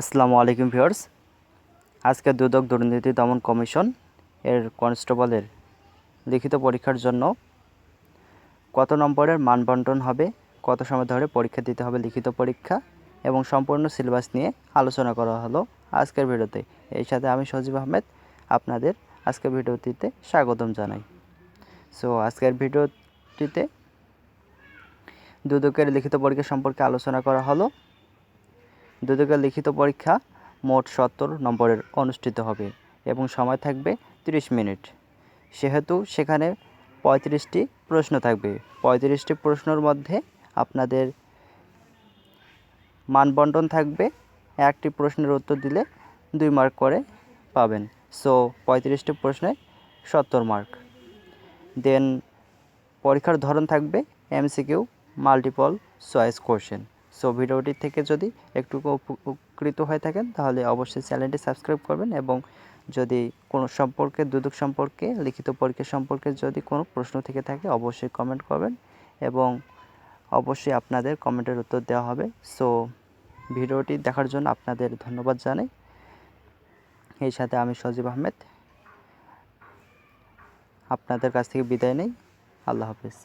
আসসালামু আলাইকুম ভিউয়ার্স। আজকে দুদক দুর্নীতি দমন কমিশন এর কনস্টেবলের লিখিত পরীক্ষার জন্য কত নম্বরের মানবন্টন হবে, কত সময় ধরে পরীক্ষা দিতে হবে লিখিত পরীক্ষা এবং সম্পূর্ণ সিলেবাস নিয়ে আলোচনা করা হলো আজকের ভিডিওতে। এই সাথে আমি সজীব আহমেদ, আপনাদের আজকের ভিডিওটিতে স্বাগতম জানাই। সো আজকের ভিডিওটিতে দুদকের লিখিত পরীক্ষা সম্পর্কে আলোচনা করা হলো। দুদকের লিখিত পরীক্ষা মোট সত্তর নম্বরের অনুষ্ঠিত হবে এবং সময় থাকবে 30 মিনিট। সেহেতু সেখানে পঁয়ত্রিশটি প্রশ্ন থাকবে। পঁয়ত্রিশটি প্রশ্নের মধ্যে আপনাদের মানবন্টন থাকবে। একটি প্রশ্নের উত্তর দিলে দুই মার্ক করে পাবেন। সো, পঁয়ত্রিশটি প্রশ্নে সত্তর মার্ক। দেন পরীক্ষার ধরন থাকবে MCQ multiple choice question. So ভিডিওটি থেকে যদি একটু উপকৃত হয়ে থাকেন, তাহলে অবশ্যই চ্যানেলটি সাবস্ক্রাইব করবেন এবং যদি কোনো সম্পর্কে, দুদক সম্পর্কে, লিখিত পরীক্ষা সম্পর্কে যদি কোনো প্রশ্ন থেকে থাকে, অবশ্যই কমেন্ট করবেন এবং অবশ্যই আপনাদের কমেন্টের উত্তর দেওয়া হবে। সো ভিডিওটি দেখার জন্য আপনাদের ধন্যবাদ জানাই। এই সাথে আমি সজীব আহমেদ। আপনাদের কাছ থেকে বিদায় নেই। আল্লাহ হাফিজ।